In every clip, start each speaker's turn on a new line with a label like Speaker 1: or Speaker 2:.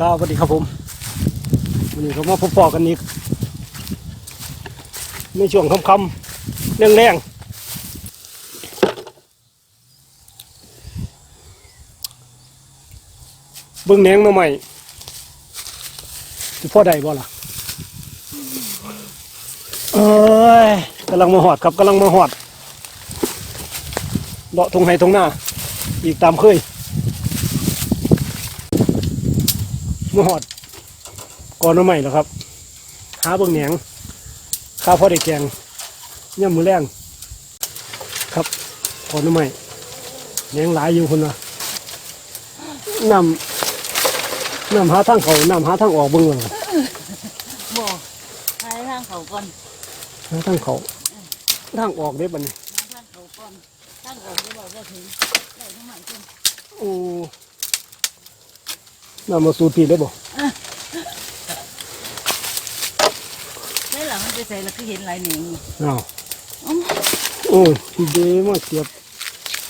Speaker 1: ครับสวัสดีครับผมวันนี้เขามาพบปอกันอีกในช่วงค่ำๆแรงๆเบิ้งแหนงมาใหม่จะพ่อใดบ่ล่ะเอ้ยกำลังมาหอดครับกำลังมาหอดเลาะทงไห้ทงหน้า อีกตามเคย มาหอดก่อนน้ำใหม่แล้วครับ หาเบิ่งแหนงข้าวพอได้แกงย่ำมือแรงครับก่อนน้ำใหม่แหนงหลายอยู่คนละนำนำหาทางเขานำหาทางออกเบิ่งเลย
Speaker 2: บ่หาทางเขาก่อน
Speaker 1: หาทางเขาทางออกได้บัดนี้
Speaker 2: หาทางเขาก่อนทางออกจะบอกว่าถึงได้ทำไมขึ้น
Speaker 1: โอ้ นำมาสูตรปีได้บ่
Speaker 2: ได้หลังมันไปใส่แล้วคือเห็นหลายหนึ่ง
Speaker 1: อ้าว
Speaker 2: อ๋อ
Speaker 1: โอ้ยพี่เดมาเสียบ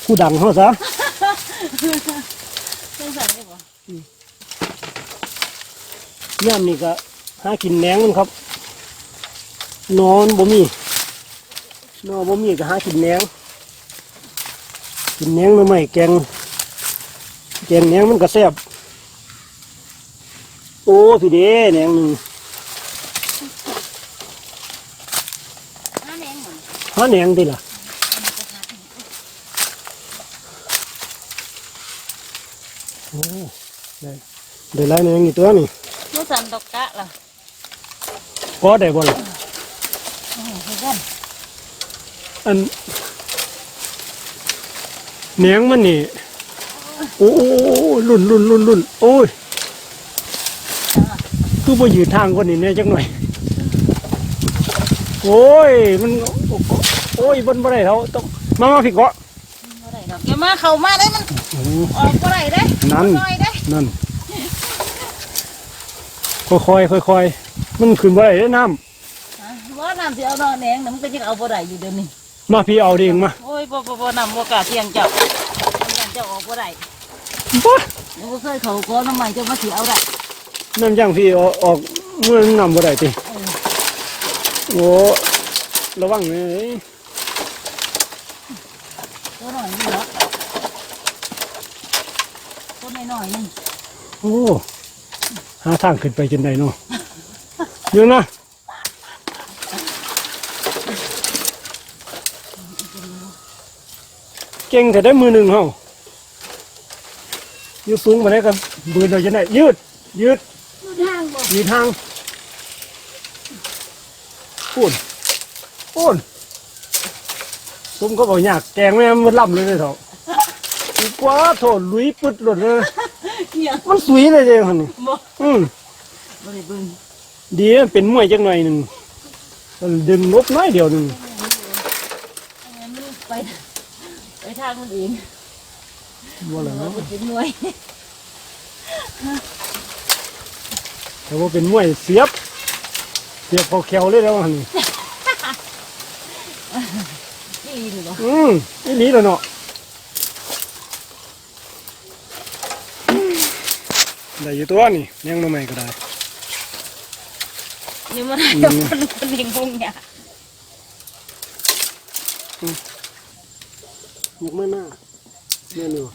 Speaker 1: ผู้ดังเขาซะ
Speaker 2: เครื่องใส่ได้บ่
Speaker 1: ย่ามนี่ก็หากินแหนงมันครับ นอนบ่มีนอนบ่มีก็หากินแหนงกินแหนงหรือไม่แกงแกงแหนงมันก็แซ่บ โอ้พี่เด้แหนงหนึ่ง
Speaker 2: หาแหนงหมด
Speaker 1: หาแหนงดิล่ะโอ้ได้ได้หลายแหนงอีกตัวนี่
Speaker 2: มูสันดอกกะล่ะ
Speaker 1: ก็ได้บ่ล่ะ
Speaker 2: โอ้โหคือกัน
Speaker 1: อันแหนงมันนี่ โอ้โอ้โอ้โอ้รุ่นรุ่นรุ่นรุ่นโอ้ย คือบ่ยืนทางคนนี้เนี่ยจักหน่อย โอ้ย มันโอ้ยบนบ่ได้เท่าต้องมามาพี่เกาะ
Speaker 2: บ่ได้ดอกอย่ามาเข้ามาได้มัน
Speaker 1: โอ้
Speaker 2: ออกบ่ได้เด้
Speaker 1: นั่น
Speaker 2: น้อยเด้
Speaker 1: นั่นค่อยๆค่อยๆมันขึ้นบ่ได้เด้อน้
Speaker 2: ฮะว่าน้ำสิเอาดอกแหนงน่ะมันก็ยังเอาบ่ได้อยู่เดี๋ยวนี้ำ
Speaker 1: มาพี่เอาเองมา
Speaker 2: โอ้ยบ่บ่บ่น้ำบ่กล้าเสี่ยงเจ้าน้ำเจ้าออกบ่ได้
Speaker 1: บ่
Speaker 2: ยังบ่เคยเข้าก่อนน้ำใหม่เจ้ามาสิเอาได้
Speaker 1: น้ำจังพี่เอาออกเมื่อน้ำบ่ได้ติ
Speaker 2: เออ
Speaker 1: โอ้ระวังเลย
Speaker 2: ตัวหน่อยนี่เหรอตัวน้อยๆนี่
Speaker 1: โอ้หาทางขึ้นไปจนได้เนาะอยู่นะเก่งแต่ได้มือหนึ่งเฮาอยู่สูงมาได้กันบืนเราจะได้ยืดยืด
Speaker 2: ดู ทางบ่
Speaker 1: ยืดทางพูนพูนซุ้มก็บอกอยากแกงแม่มันล่ำเลยเลยเถอะอีกว่าโถลุยปึดหล่นเลย
Speaker 2: เกี่ย
Speaker 1: มันสวยเลยเจ้าคนนี้
Speaker 2: บ่
Speaker 1: อืม
Speaker 2: บ่ได้เบิ่ง
Speaker 1: ดีนะเป็นมวยจังหน่อยหนึ่งมันดึงลบน้อยเดียวหนึ่ง
Speaker 2: อันนั้นมันไป ไปทางมันเอง
Speaker 1: ว่าอะไร
Speaker 2: เรา
Speaker 1: นะ
Speaker 2: บ่เป็นหน่วย
Speaker 1: แต่ว่าเป็นมวยเสียบ เสียบเขาแควเลยแล้วมัน
Speaker 2: นี่นี่บ่
Speaker 1: อืมนี่นี้แล้วเนาะได้อยู่ตัวนี่ยังมาใหม่ก็ได้
Speaker 2: นี่มันได้ดอกคนคนเองพงเนี่ย
Speaker 1: ยกไม่น่าแน่นอน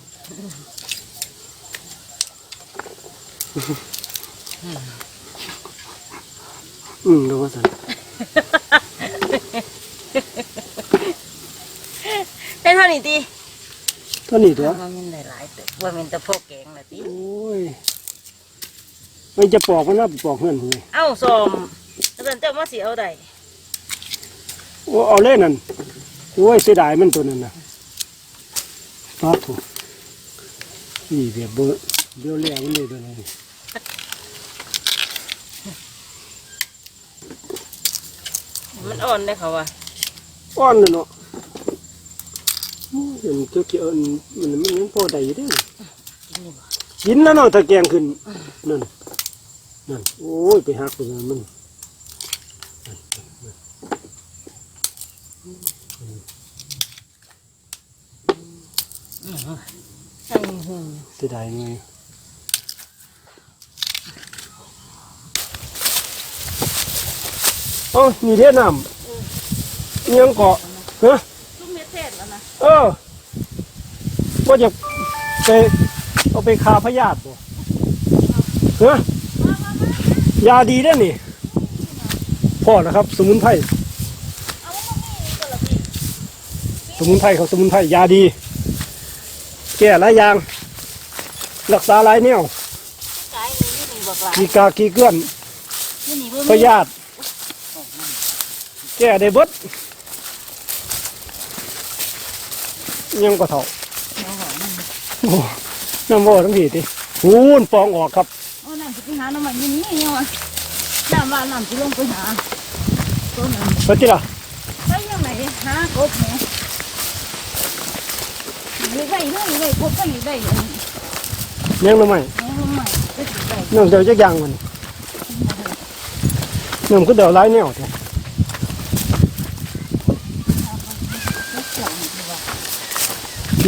Speaker 1: อืมดูว่าสัน
Speaker 2: เป็นเท่านี้ติ
Speaker 1: เท่านี้ตัว
Speaker 2: ว่ามันได้หลายแต่ว่ามันแต่พวกแกงน่ะติ
Speaker 1: โอ้ยมันจะปอกมันนะปอกเพื่อนผมเลย
Speaker 2: เอ้าส้มแล้วเจ้ามาสิเอาได้
Speaker 1: โอ้เอาเล่นนั่นโอ้ยเสียดายมันตัวนั้นนะฟาดถูกนี่เบียบเบอร์เบี้ยวเลี้ยมันเลยตัวนี้
Speaker 2: มันอ่อนได้เขาว่า
Speaker 1: อ้อนเลยเนาะโอ้ยเห็นเจ้าเกี่ยวมันมันมันยังพอได้อยู่เด้อ
Speaker 2: กินนี่บ่
Speaker 1: กินแล้วเนาะถ้าแกงขึ้นนั่นนั่นโอ้ยไปหักตัวนั้นมัน
Speaker 2: ใช่หู
Speaker 1: เสียดายไง เอ้ามีเทศน้ำเอียงเกาะฮะ
Speaker 2: ลูกเม็ดเทศแล้วนะ
Speaker 1: เออว่าจะไปเอาไปคาพยาธิบ่ฮะยาดีได้อนี่พ่อนะครับ สมุนไพร
Speaker 2: เอาว่ามันมีตัวละพี่
Speaker 1: สมุนไพรเขาสมุนไพรยาดี แก้หลายอย่าง รักษาหลายแนว
Speaker 2: กายนี่นี่บอกหลาย
Speaker 1: กีกากีเกลื่อน
Speaker 2: นี่นี่บ่
Speaker 1: พ
Speaker 2: มี
Speaker 1: ยาธิ แก้ได้เบิดยังก็เท่า
Speaker 2: เอาหอยมัน
Speaker 1: โอ้น้ำบ่ทั้งทีติหูนฟองออกครับ
Speaker 2: เอาน้ำสิไปหาน้ำมันอยี่นี่ยังวะน้ำว่าน้ำสิลงไปหาตัวนั้น
Speaker 1: ไปที่ล่ะ
Speaker 2: ไปยังไงหากบเนี่ยเลยได้เลยเลยกบก็ยังได้อันนี้
Speaker 1: เลี้ยงหน่อไม้
Speaker 2: เอาลงมาไปสิได้
Speaker 1: น้ำเดียวจักอย่างมันน้ำก็เดียวหลายแนวแท้
Speaker 2: ก็เกี่ยวนี่ว่า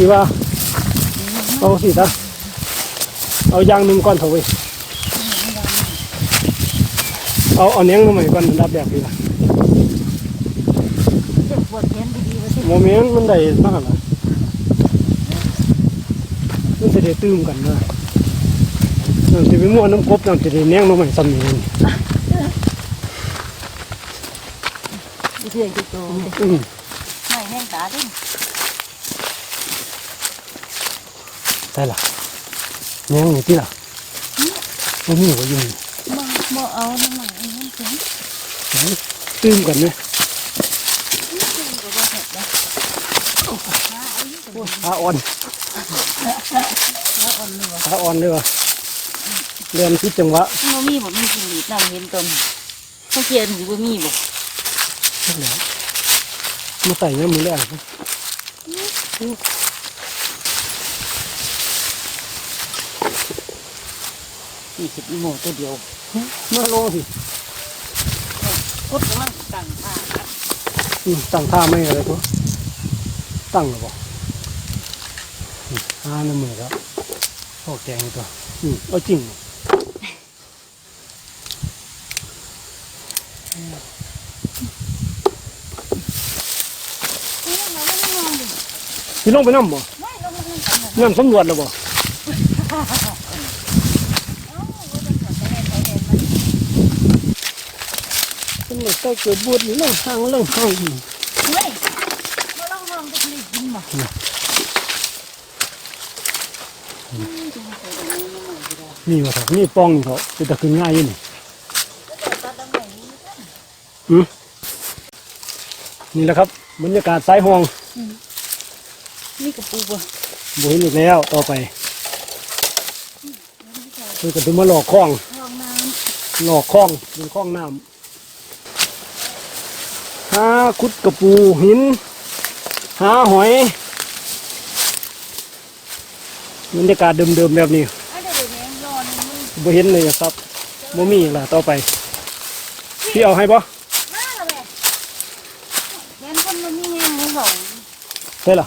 Speaker 1: ที่ว่าเอาสิตาเอายางหนึ่งก้อนเถอะเว้ยเอาเอาเนี้ยงหน่อไม้ก้อนอันดับแรกดีละ
Speaker 2: เจ็บปวดแขนดีๆว่าสิ
Speaker 1: โมเมนต์มันได้มากละมันจะได้ตื้มกันนะน้ำจะไปมั่วน้ำกบน้ำจะได้เนี้ยงหน่อไม้ซ้ำนี่มัน
Speaker 2: เพื่อนจะโต
Speaker 1: อืม
Speaker 2: ไม่แห้งตาดิ
Speaker 1: ช่ล่ะเนี้ยงอยู่ที่ล่ะมันมีหัวอยู่นี่
Speaker 2: บ่บ่เอาน้ำมันอันนั้นถึง
Speaker 1: ตื้มกันไหม
Speaker 2: ถึงก็บ่เห็ดนะหาเอาอยู่ตัว
Speaker 1: ขาอ่อน
Speaker 2: แล้วอ่อนนี่ว่า
Speaker 1: ขาอ่อนเลยว่ะเรียนคิดจังหวะ
Speaker 2: บ่มีบ่มีสิ่งดีนำเห็นตนเขาเขียนสิบ่มีบ่
Speaker 1: สักแล้วมาใส่เนื้อมือแรก
Speaker 2: สี่สิบอีโมตัวเดียว
Speaker 1: มาโลสิ
Speaker 2: กดมันตั้งท่า
Speaker 1: อืมตั้งท่าไม่อะไรตัวตั้งหรือเปล่าอืมอ่าน้ำมือครับพ่อแกงตัวอืมเอาจริง
Speaker 2: ไม่เราไม่นอนดิ
Speaker 1: พี่ลงไปน้ำบ่
Speaker 2: ไม่เราไม่นอนกันนะ
Speaker 1: น้ำสำรวจแล้วบ่
Speaker 2: เอ้าบ่ต้องสนใจใครเด่น มัน
Speaker 1: สำรวจใต้เกิดบวชนี่เรื่องทางเรื่องห้างอืม
Speaker 2: เฮ้ยบ่ลองลองจะผลิตกินบ่
Speaker 1: นี่ว่าครับนี่ปองนี่เขาจะตะขึ้นง่ายอยู่นี่
Speaker 2: ตัดตรงไหนนี่
Speaker 1: อืมนี่แหละครับบรรยากาศสายห้อง
Speaker 2: นี่กระปูบ่
Speaker 1: บ่เห็นอีกแล้วต่อไปเพิ่นก็จะมาหลอกคล้อง
Speaker 2: ลองน้
Speaker 1: หลอกคล้องเป็นคล้องน้ำหาคุดกระปูหิน หาหอยบรรยากาศเดิมๆแบบนี้ำ
Speaker 2: ไอ้เดี๋ยวนี้รอนี่มัน
Speaker 1: บ่เห็นเลยครับบ่มีอีกล่ะต่อไป พี่เอาให้บ่
Speaker 2: มาแล้วแม่แม่นคนมันมีแห้งมันบอก
Speaker 1: ใช่ล่ะ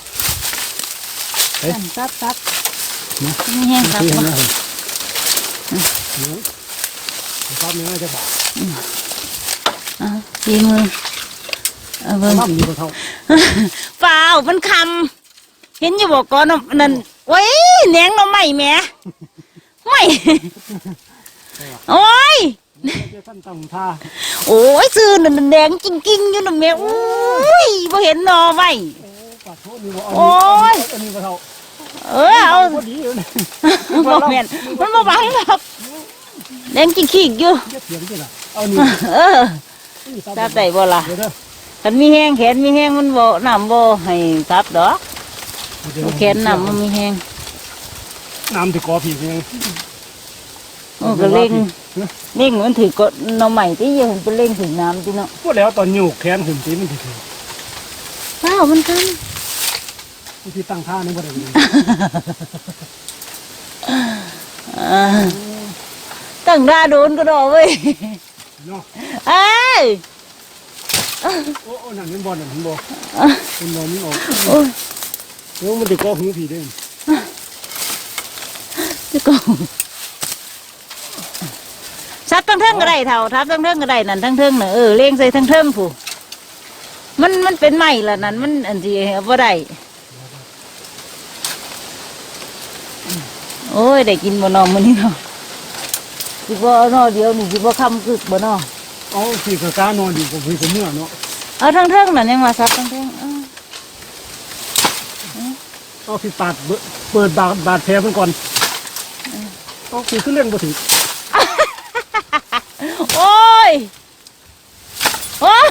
Speaker 1: เอ๊ะ
Speaker 2: สั่นซับซับ
Speaker 1: นะ
Speaker 2: มีแห้งครับ
Speaker 1: พี่เห็น
Speaker 2: บ่
Speaker 1: นะเห็นครับนี่น่าจะบอก
Speaker 2: อะดีมือ เอาเบิ่ง
Speaker 1: น้ำอยู่กับเขา
Speaker 2: เปล่ามันคำเห็นอยู่บอกก่อนว่านั่นโอ้ยแหนงหน้ำใหม่แหม่ไม่โอ้ย
Speaker 1: เจ้าท่านตั้งท่า
Speaker 2: โอ้ยซื้อนั่นแดงจริงๆอยู่นั่นแหม่โอ้ยบ่เห็นหนอไว้
Speaker 1: ปากโทษนี่บ่เอา
Speaker 2: โอ้ย
Speaker 1: อันนี้บ่เท่า
Speaker 2: เออเอา
Speaker 1: พอดีเลย
Speaker 2: บ่แม่นมันบ่บังหรอกแดงจริงๆอยู่
Speaker 1: เถียงสิล่ะเอานี่
Speaker 2: เออ
Speaker 1: นี่
Speaker 2: จับได้บ่ล่ะ
Speaker 1: เดี๋ยวเด้อ
Speaker 2: คันมีแห้งแขนมีแห้งมันบ่น้ำบ่ให้จับดอก
Speaker 1: เดี๋ยว
Speaker 2: แขนน้ำมันมีแห้ง
Speaker 1: น้ำที่กอผียัง
Speaker 2: โอ้ก็เล่งเล่งมันถือก็หน้ำใหม่ที่ยังเป็นเล่งถึงน้ำที่เนาะ
Speaker 1: พูดแล้วตอนอยู่แขนขึ้นตีมันถือ
Speaker 2: เปล่ามันกัน
Speaker 1: ที่ตั้งท่านี่บ่ได้เลย
Speaker 2: อ่าตั้งหน้าโดนก็ดอกเว้ย
Speaker 1: เนาะ
Speaker 2: เอ้ย
Speaker 1: โอ้โอ้นั่นมันบ่นั่นมันบ่มันบ่มันออก
Speaker 2: โอ้ย
Speaker 1: เดี๋ยวมันจะกอหูผีเด้อ
Speaker 2: จะกูซับตั้งเท่างก็ได้เท่าทับทั้งเทิงก็ได้นั่นทั้งเทิงน่ะเออเลี้ยงใส่ทั้งเทิงผู้มันมันเป็นไม้ละนั่นมันอันที่เอาบ่ได้โอ้ยได้กินบ่เนอมื้อนี้เนาะสิบ่เอาเนอเดียวนี่สิบ่คำกึกบ่เนอ
Speaker 1: เอาพี่กะกานอนอยู่กับพี่กับเมื่อเนาะ
Speaker 2: เอาทั้งเทิงนั่นยังว่าซับทั้งเทิงเออ
Speaker 1: เอาพี่ปาดเบิดเปิดบาดบาดแผลเพิ่นก่อนเอาพี่ขึ้นเรื่องบ่ถึง
Speaker 2: โอ้ยโอ้ย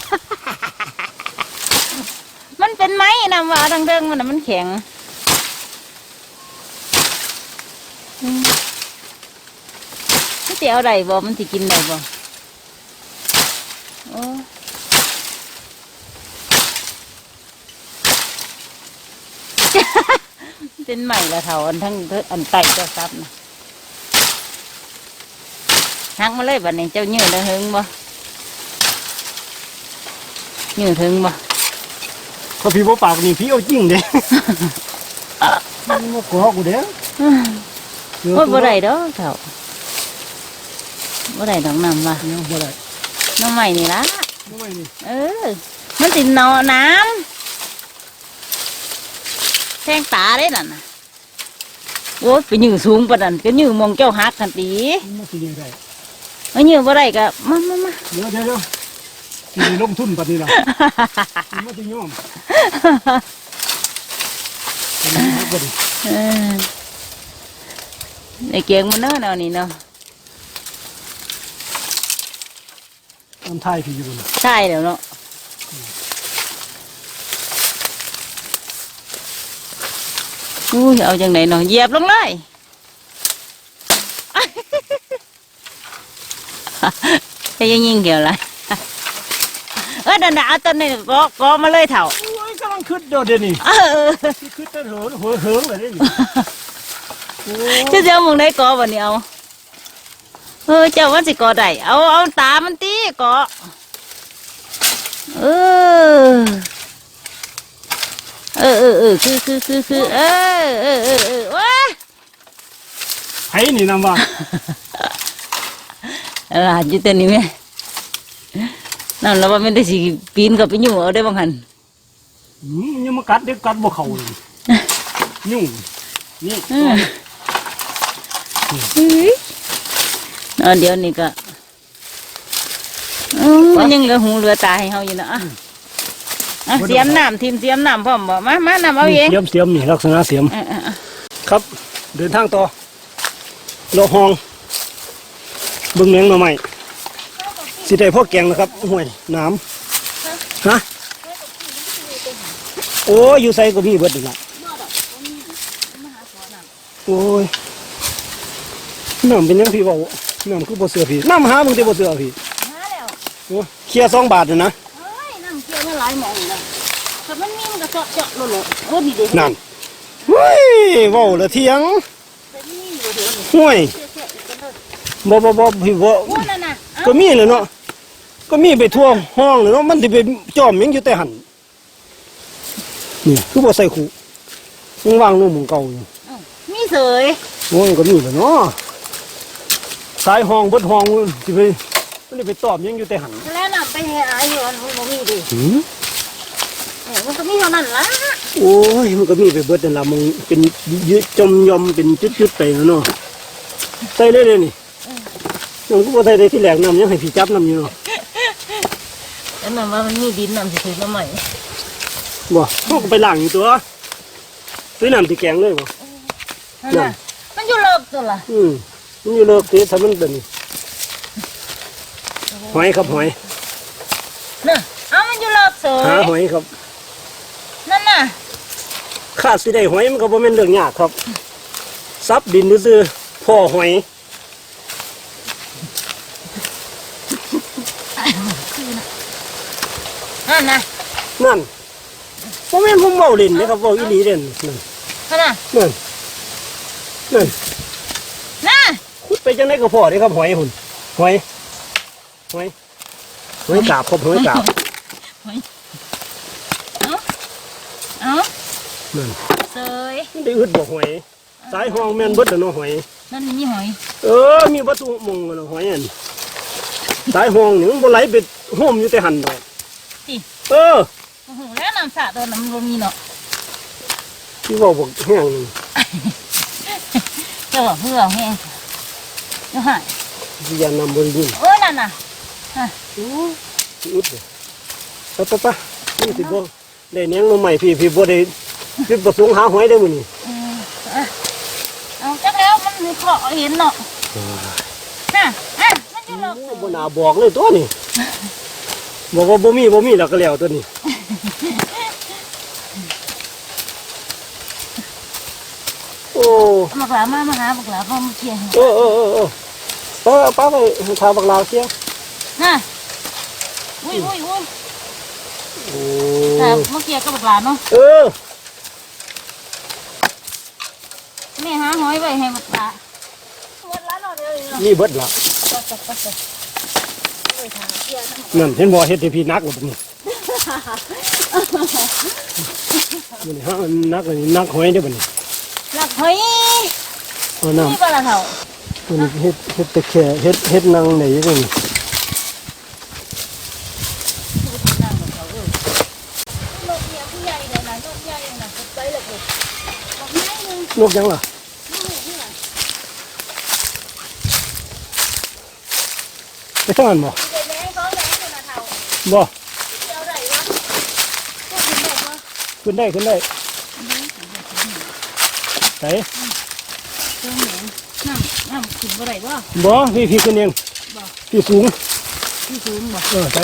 Speaker 2: มันเป็นไม้นะว่าทั้งเทิงมันน่ะมันแข็งอืมมันสิเอาได้บ่มันสิกินได้บ่โอ้ย เป็นใหม่ละเท่าอันทั้งเทิงอันไตเจ้าซับนะหักมาเลยบัดนี้เจ้ายืดได้หึงบ่ยืดถึงบ่
Speaker 1: ก็พี่บ่ปากนี่พี่เอาจริงเด้มันบ่ขอกูเด้
Speaker 2: โอ้ยบ่ได้ดอกเท่าบ่ได้ดอกน้ำว่ะ
Speaker 1: เนี่ยบ่ได้
Speaker 2: น้ำใหม่นี่ละ
Speaker 1: บ่ไม่นี่
Speaker 2: เออ มันสินอน้ำแทงตาได้นั่นน่ะโอ้ยไปยืดสูงปานนั้นก็ยืดมองเจ้าหักกันตี
Speaker 1: มันบ่สิยังได้
Speaker 2: มายืดบ่ได้ก็มามามา
Speaker 1: เดี๋ยวเดี๋ยวเดี๋ยวสิได้ลงทุนปานนี้ล่ะมันบ่สิยอมอันนี้ครับบ่ดิ
Speaker 2: เออในเกียงมันเนาะแนวนี้เนาะ
Speaker 1: อันท้ายพี่อยู่น่ะ
Speaker 2: ใช่แล้วเนาะอุ้ยเอาจังไหนเนาะเหยียบลงเลยจะยังยิงเกี่ยวอะไรเออเดินเอาต้นนี้ก็ก็มาเลยเถ่า
Speaker 1: โอ้ยกำลังคิดเดี๋ยวเดี๋ยวนี้
Speaker 2: เออ
Speaker 1: สิคิดแต่เหินเหินเหินเลยเด้นี่โอ้ย
Speaker 2: เจ้าเจ้ามึงได้กอวันนี้เอา เออเจ้าว่าสิกอได้เอาเอาตามันตีกอเออเออเออเออคือคือคือคือเออเออเออเออว้า
Speaker 1: ไผนี่นำว่า
Speaker 2: อะไรอยู่แต่นี้ไหมนั่นแล้วว่าไม่ได้สิปีนกับไปอยู่เอาได้บ้างหัน
Speaker 1: อืมยังมากัดเด็กกัดบ่เข้าเลยยุ่งนี่
Speaker 2: เออเอาเดี๋ยวนี้ก็อืมมันยังเหลือหูเหลือตาให้เฮาอยู่เนาะอะอะเสียมน้ำทีมเสียมน้ำพร้อมบ่มามาน้ำเอาเอง
Speaker 1: เสียมเสียมนี่ลักษณะเสียม
Speaker 2: เออเออเออ
Speaker 1: ครับ เดินทางต่อเราห้องเบิ่งแหนงมาใหม่สิได้พ่อแกงนะครับห่วยน้ำฮะโอ้ยอยู่ใส่ก็มีเบิดนี่ล่ะโอ้ยน้ำเป็นยังพี่เว่า น้ำคือบ่เสือพี่น้ำหามึงแต่บ่เสือพี่
Speaker 2: มาแล้ว
Speaker 1: โอ้ยเคลียร์สองบาทน่ะนะ
Speaker 2: เอ้ยน้ำเกี่ยวมาหลายหมองเลยแต่มันมีมันก็เจาะเจาะโลดๆเออดีเด้
Speaker 1: นั่นเฮ้ยเว้าละเถียง
Speaker 2: แต่นี่อยู่เดี๋ยวนี้
Speaker 1: ห่วย
Speaker 2: เสียเสียอีกกันเลย
Speaker 1: บ่บ่บ่พี่บ่
Speaker 2: โอ้นั่นน่ะเอ้า
Speaker 1: ก็มีเลยเนาะก็มีไปทั่วห้องเลยเนาะมันจะไปจอมยังอยู่แต่หันนี่คือบ่ใส่ขู่ยังวางลงหมุงเก่าอยู่
Speaker 2: มีเสย
Speaker 1: โอ้ยก็มีเลยเนาะ สายห้องเบดห้องสิไปมันจะไปตอบยังอยู่แต่หัน
Speaker 2: แล้วน่ะไปหาอยู่อันมันบ่มีดิ
Speaker 1: หืม
Speaker 2: เออมันก็มีเท่านั้นล่ะ
Speaker 1: โอ้ยมันก็มีไปเบิดนั่นล่ะมึงเป็นยึดจมยอมเป็นจุดๆไปแล้วเนาะใส่เลยเลยนี่ยังก็บ่ใส่ได้ที่แหลกน้ำยังให้พี่จับน้ำอยู่เนาะ
Speaker 2: แล้วนั่นว่ามันมีดินน้ำสิถือมาใหม่
Speaker 1: บ่เขาก็ไปล้างอยู่ตัวซื้อน้ำที่แกงเลยบ่
Speaker 2: นั่นน่ะมันอยู่เลิกตัวล่ะ
Speaker 1: อืม มันอยู่เลิกตีถ้ามันเป็นหอยครับหอย
Speaker 2: น่ะเอามันอยู่เลิกเส
Speaker 1: หายหอยครับ
Speaker 2: นั่นน่ะ
Speaker 1: ข้าสิได้หอยมันก็บ่แม่นเรื่องยากครับซับดินซื่อๆพ่อหอย
Speaker 2: นั่นน่ะ
Speaker 1: นั่นบ่แม่นผมเว้าเล่นนะครับเว้าอีหลีเด่นนั่น
Speaker 2: นั่นน่ะ
Speaker 1: นั่นนั่น
Speaker 2: น่ะ
Speaker 1: ขุดไปจังไดก็พอเด้ครับหอยหุ่นหอยหอยหอยกาบครับหอยกาบ
Speaker 2: เอา
Speaker 1: นั่น
Speaker 2: เสย
Speaker 1: มันได้อึดบ่หอยสายห้องแม่นเบิดแล้วเนาะหอย
Speaker 2: นั่นมีหอย
Speaker 1: เออ มีวัตถุมงกันหอยอันสายห้องนี่มันบ่ไหลไปห่มอยู่แต่หันดอก
Speaker 2: ติ
Speaker 1: เออ
Speaker 2: โอ้โหแล้วน้ำสระตัวน้ำบ่มีเนาะ
Speaker 1: ที่เว่าบอกแห้งนี่
Speaker 2: เจ้าว่าเพื่อแห้ง เจ้าหาย
Speaker 1: สิยานนำบ่ได้ยิน
Speaker 2: เออนั่นน่ะ
Speaker 1: อู้สิอุดเลยไปไปไปนี่สิบ่ได้เนียงลงใหม่พี่พี่บ่ได้พี่ประสงค์หาหอยได้มื้อนี้
Speaker 2: เอออะเอาจักแล้วมันมีเคราะห์เห็นเนาะน่ะอะมันอยู่หรอก
Speaker 1: บ่น่าบอกเลยตัวนี้บอกว่าบ่มีบ่มีแล้วก็แล้วตัวนี้โอ้
Speaker 2: บักหลามามาหาบักหลาพ่อมาเคลียร์ให้
Speaker 1: เออเออเออเออไปเอาป้าไปทาบักลาวเชีย
Speaker 2: น่ะอุ้ยอุ้ยอุ้ย
Speaker 1: โอ้
Speaker 2: แต่เมื่อกี้ก็บักหลาเนาะ
Speaker 1: เออ
Speaker 2: แม่หาหอยไว้ให้บักหลาหมดแล้วเนาะเดี๋ยวนี้เนาะ
Speaker 1: นี่เบิดละ
Speaker 2: ไปไปไปไปโอ้ยทางเคลียร์ทั้งหมด
Speaker 1: นั่นเห็นบ่เฮ็ดให้พี่นักกว่านี้มันฮะมันนักเลยนักหอยได้อบ่นี่
Speaker 2: หลักหอย
Speaker 1: เอาน้
Speaker 2: นี่ปลาละเท่าำ
Speaker 1: มันเฮ็ดเฮ็ดตะแคร่เฮ็ดเฮ็ดนางไหนจังนี่
Speaker 2: นั่งกับเขาเออนกเนี่ยผู้ใหญ่เลยนะนกใหญ่เลยนะไปเลยกูบอกง่ายหนึง
Speaker 1: นกยังล่ะ
Speaker 2: นี่นี่น่ะ
Speaker 1: ไปทางนั้นบ่
Speaker 2: ที่เป็นแม่เขาแม่คนละเท่า
Speaker 1: บ่
Speaker 2: ที่เอาไหนวะพวกคุณแม่วะ
Speaker 1: ขึ้นได้ขึ้นได้ไส
Speaker 2: เจ้าแห นน้ำน้ำขึ้นบ่ได้วะ
Speaker 1: บ่พี่พี่ขึ้นเอง
Speaker 2: บ่
Speaker 1: พี่สูง
Speaker 2: ที่สูงบ่
Speaker 1: เออไส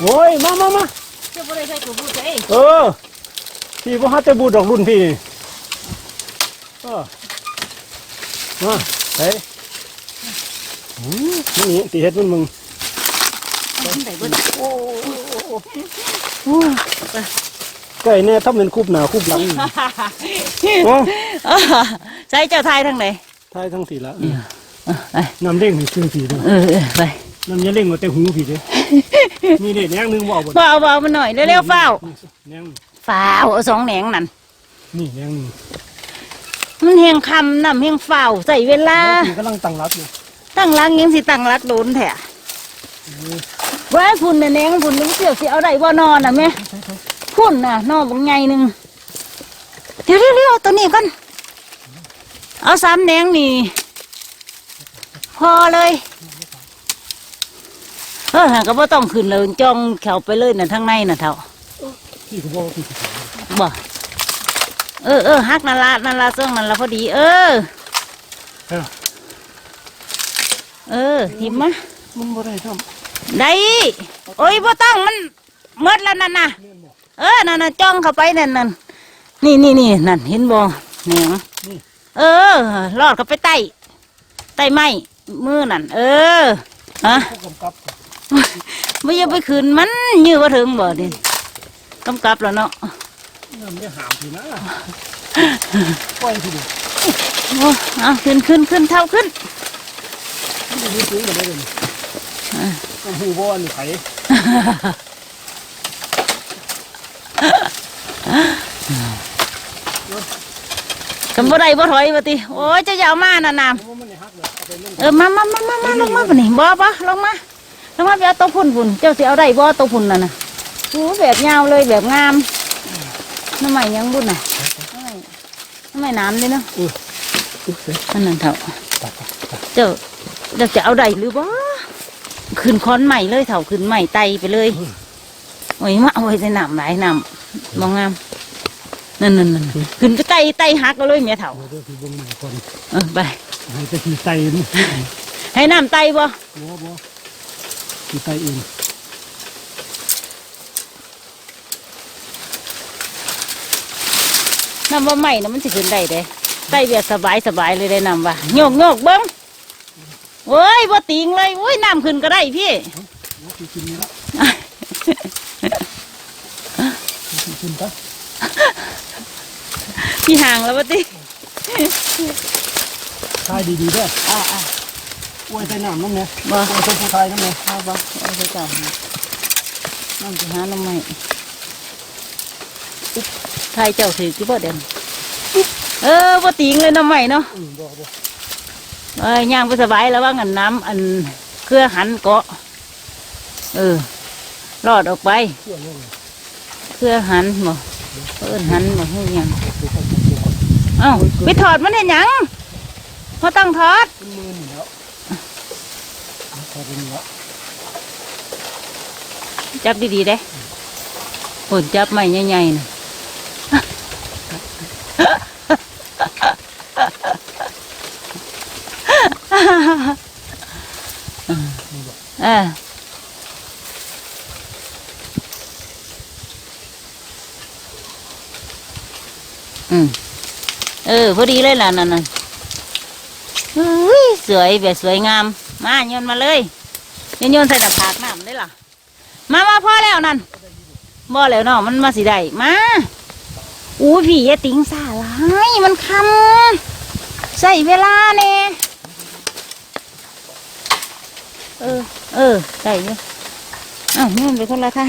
Speaker 1: โอ้ยมามามา
Speaker 2: เจ้าบ่ได้ใช้ตัวบูใจ
Speaker 1: เออพี่บ่ฮัดแต่บูดดอกรุ่นพี่นี่เออมาไสอืมนี่ตีเฮ็ดมันมึง
Speaker 2: ขึ้นได้เบ่
Speaker 1: โอ้โอ้ไก่เนี่ยถ้าเป็นคูบหนาคูบหลังนี่โอ้
Speaker 2: ใช้เจ้าทายทางไหน
Speaker 1: ทายทั้งสีละ
Speaker 2: ไป
Speaker 1: น้ำเล่งนี่คือผีด้วย
Speaker 2: เออเออไป
Speaker 1: น้ำยาเล่งมาแต่หูผีเลยมีเด็ดแนงหนึงบ่บ่
Speaker 2: เบาเบาๆมันหน่อยเร็วๆเฝ้า
Speaker 1: แนง
Speaker 2: เฝ้าเอาสองแหนงนั่น
Speaker 1: นี่แนงหนึง
Speaker 2: มันเฮงคำน้ำเฮงเฝ้าใส่เวลา
Speaker 1: ผีกำลังตั้งรับอยู่
Speaker 2: ตั้งรักยังสิตั้งรักโดนแท้ไว้พุ่นน่ะแหนงพุ่นนึงเสียวสิเอาได้บ่นอนน่ะแม่พุ่นน่ะนอนบางใหญ่หนึงเดี๋ยวเร็วๆเอาตัวนี้ก่อน เอาสามแหนงนี่ พอเลยเออหาก็บ่ต้องขึ้นเลยจ้องแขวไปเลยน่ะทางในน่ะเท่า
Speaker 1: พี่ก็บอกว่าพี่สิขาย
Speaker 2: บ่เออเออฮักนั่นละนั่นละซ่องนั่นละพอดี เออ
Speaker 1: เออ
Speaker 2: เออทิมมะ
Speaker 1: มันบ่ได้ท
Speaker 2: ได้โอ้ยบ่ต้องมันเมดแล้วนั่นน่ะเออนั่นน่ะจ้องเข้าไปนั่นนั่นนี่นี่นี่นั่นเห็นบ่เหนียง เออลอดเข้าไปใต้ใต้ไม้มือนั่นเออฮะำ
Speaker 1: ผู้กำกับ
Speaker 2: ไม่ยังไปคืนมันยื้อว่าถึงบ่ดิกำกับแล้วเนาะ
Speaker 1: น้ำได้หามพี่นะปล่อยพี่ดิ
Speaker 2: โอ้เอาขึ้นขึ้นขึ้นเท่าขึ้น
Speaker 1: มันจะยืดซื้อกันได้เลยน้ำหูบ่อันนี้ไผ
Speaker 2: กำบ่ได้บ่ถอยบ่ติโอ้ยเจะยาวมาน่ะน้
Speaker 1: เพราะน้ำ
Speaker 2: เออมามามามามาลงมาปะนี่บ่บ่ลงมาลงมาไปเอาตัวพุ่นพุ่นเจ้าสิเอาได้บ่ตัวพุ่นน่ะน่ะโอ้แบบยาวเลยแบบงามน้ำใหม่ยังบุญน่ะน้ำใหม่น้ำใหม่น้ำเลยเนาะ
Speaker 1: อุ๊ย
Speaker 2: อันนั้นเถอะเจ้าเจ้าจะเอาได้หรือบ่ขึ้นค้อนใหม่เลยเถาขึ้นใหม่ไตไปเลยโอ้ยมาเอาไว้ใส่น้ำหลายน้ำมองงาม นั่นนั่นนั่นขึ้นจะไตไตหักเอาเลยเมียเถา
Speaker 1: เดี๋ยวพี่เบิ่งใหม่ก่อน
Speaker 2: เออไป
Speaker 1: ให้แต่พี่ใส่นี่
Speaker 2: ให้น้ำไตบ่
Speaker 1: บ่บ่พี่ใส่เอง
Speaker 2: น้ำว่าใหม่นะมันสิขึ้นได้เด้ไตแบบสบายสบายเลยได้น้ำว่าโยกโยกเบิ้งโอ้ยบ่ติงเลยโอ้ยน้ำขึ้นก็ได้พี่
Speaker 1: โอ้พี่กินนี่ละพี่กินปะ
Speaker 2: พี่ห่างแล้วบ่ติ
Speaker 1: ทายดีๆเด้อ
Speaker 2: อ่าอ่า
Speaker 1: อวยใส่น้ำน้ำเนี่ย
Speaker 2: บ่
Speaker 1: อวยใส่ผู้ทายน้ำเนี่ย
Speaker 2: เอาบ่เอาไปก่อนน้ำจะหาน้ำใหม่อุ๊บไทยเจ้าถือกี่บ่เด่นเออบ่ติงเลยน้ำใหม่เนาะ
Speaker 1: อืมบ่บ่
Speaker 2: เอ้ยย่างไปสบายแล้วว่างันน้ำอันเคเครือหันเกาะ เออ รอดออกไป
Speaker 1: เชื่อว่า
Speaker 2: เครือหันบ่เอิ้นหันบ่เฮ้ยหยังเอ้าไปถอดมันเห็นหยังพอต้องถอด
Speaker 1: เป็นมือนี่แล้วพอเป็นแล้ว
Speaker 2: จับดีๆเด้ผลจับไม่ใหญ่ๆนะเอออืม ออพอดีเลยล่ะนั่นน่ะเฮ้ยสวยแบบสวยงาม มาโยนมาเลยโยนโยนใส่หน้าผากน้ำได้ล่ะ มามาพ่อแล้วนั่นบ่แล้วเนาะมันมาสิได้มาอู้พี่อย่าติงสาลายมันคำใส่เวลาเน่เออ เออได้อยู่อ้าวนี่มันไปคนละทาง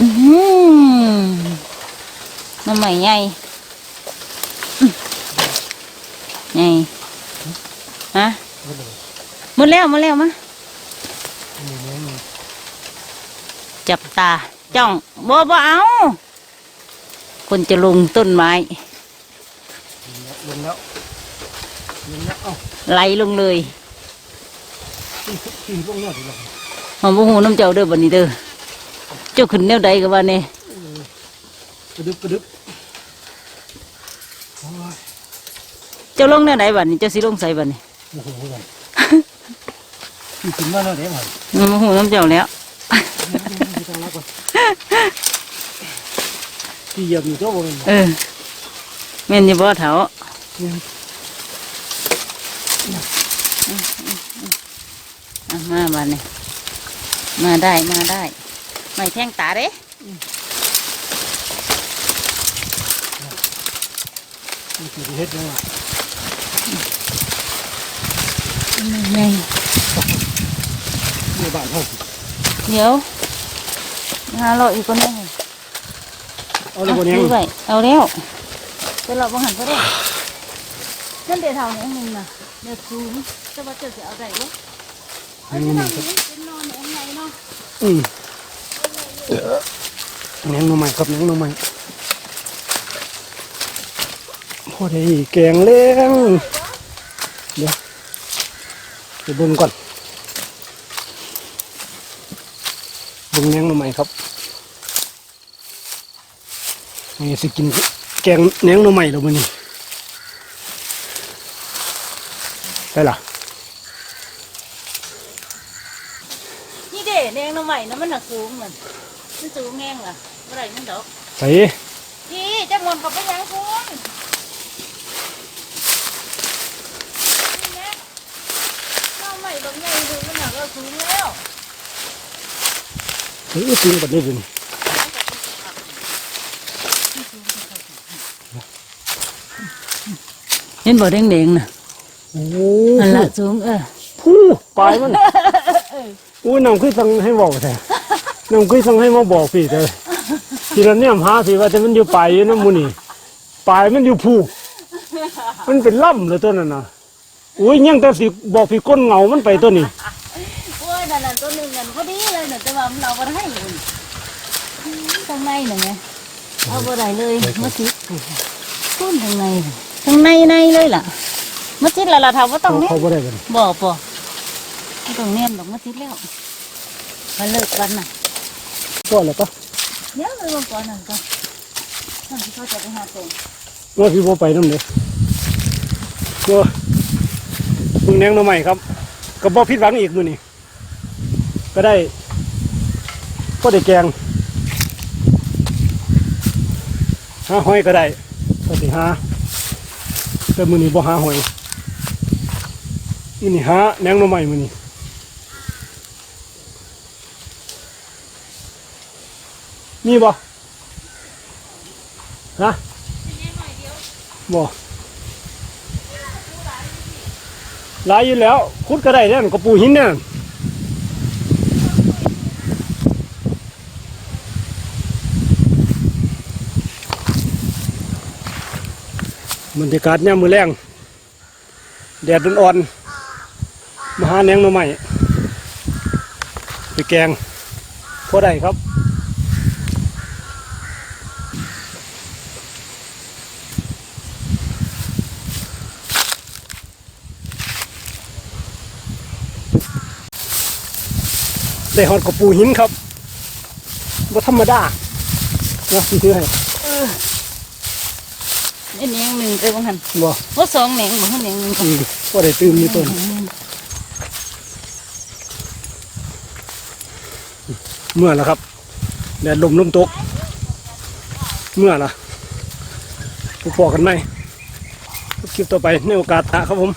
Speaker 2: อื้อหือมันใหม่ใหญ่อื้อ ใหญ่ฮะหมดแล้วหมดแล้วมะจับตา จ้องบ่บ่เอาคนจะลงต้นไม้
Speaker 1: ลงแล้วลงแล้วเอา
Speaker 2: ไหลลงเลย
Speaker 1: ลงแล้วทีละ
Speaker 2: หอมบ่หูน้ำเจ้าเด้อบันนี้เด้อเจ้าขึ้นแนวใดกับว่าเนี่ย
Speaker 1: กระดึบกระดึบโอ้ย
Speaker 2: เจ้าลงแนวไหนบัดนี้เจ้าสิลงใส่บัดนี้
Speaker 1: โอ้โหกันมันขึ้นมาแล้วเดี๋ยวมัน
Speaker 2: หอมบ่หูน้ำเจ้าแล้ว
Speaker 1: ที่เหยียบอยู่เจ้าบ่เป็น
Speaker 2: เออแม่นอยี่บ่เถาะมาบัดนี้มาได้มาได้ ไม่แท่งตาเด้
Speaker 1: มันคือเฮ็ดยังไง
Speaker 2: ไง
Speaker 1: ในบ้านเขา
Speaker 2: เดี๋ยวหาเราอีกคนนึง
Speaker 1: เอาเลยบ่เนี่ย
Speaker 2: ดูไว้เอาแล้วเป็นเราบังหันก็ได้นั่นเดี๋ยวเท่านี้นึงนะเดี๋ยวซูมจะว่าเจอจะเอาได้บ่เอาที่นั่งนี้เป็นนอนแองไงเนาะ
Speaker 1: อืมเลี้ยงหน่อไม้ครับเลี้ยงหน่อไม้พอได้แกงเลี้ยงเดี๋ยว ไปเบิ่งก่อนเบิ่งเลี้ยงหน่อไม้ครับนี่สิกินแกงเลี้ยงหน่อไม้แล้วมื้อนี้ไปล่ะ
Speaker 2: นี่เด้แดงน้ำใหม่นะมันหนักสูงเหมือนมันสูงแง่งล่ะเมื่อไหรมันดอก
Speaker 1: ไป
Speaker 2: นี่จะมวนกับไปยังคุณนี่นะน้ำใหม่บางใหญ่ดูมันหนักก็สูงแล้ว
Speaker 1: เฮ้ยจริงแบบนี้เลย
Speaker 2: เห็นบ่แดงๆน่ะ
Speaker 1: โอ้
Speaker 2: อันละสูงเออ
Speaker 1: ผู้ปลายมันอุ้ยน้องคุยสั่งให้บอกแท้น้องคุยสั่งให้มาบอกพี่เถอะทีละเนี่ยหาพี่ว่าแต่มันอยู่ปลายอยู่น้ำมูนี่ปลายมันอยู่ผู้มันเป็นล่ำเลยตัวนั้นน่ะอุ้ยยังแต่สิบอกพี่ก้นเหงามันไปตัวนี้
Speaker 2: ว่ามันเอาไปให้อยู่ข้างในน่ะไงเอาไปได้เลยมาซิดต้นข้างในน่ะข้างในในเลยล่ะมาซิดแล้วล่ะถ้าว่าต้องเนี้ย
Speaker 1: เขาบ่ได้กัน
Speaker 2: บ่ปอไม่ต้องเนียนดอกมาซิดแล้วมาเลิกกันน่ะ
Speaker 1: ก็แล้วก็
Speaker 2: เดี๋ยวเลยวันก่อนนั่นก็นั่นที่เขาจะไปหาตรง
Speaker 1: ว่าพี่บ่ไปน้ำเลยก็มึงแนงหน่อใหม่ครับก็บ่ผิดหวังอีกมื้อนี้ก็ได้ ก็ได้แกงหาหอยก็ได้ก็สิหาแต่มือนี้บ่หาหอยอีนี่หาแนงหน่อใหม่มือนี้มีบ่ฮะบ่หลายอยู่แล้วคุดก็ได้เนี่ยกระปูหินเนี่ย บรรยากาศยามมือแรงแดดอ่อนๆมาหาแนงหน่อไม้ไปแกงพอได้ครับได้หอดกระปูหินครับว่าธรรมดาเนาะพี่ถือให้
Speaker 2: นี่แหนงหนึ่งไปบางหัน
Speaker 1: บ่
Speaker 2: ว่าสองแหนงบางหันแหนงหนึ่ง
Speaker 1: อืมว่าได้ตื่นมีต้นเมื่อแล้วครับแดดลมลมตก เมื่อละพบกันไหมคลิปต่อไปในโอกาสตะครับผม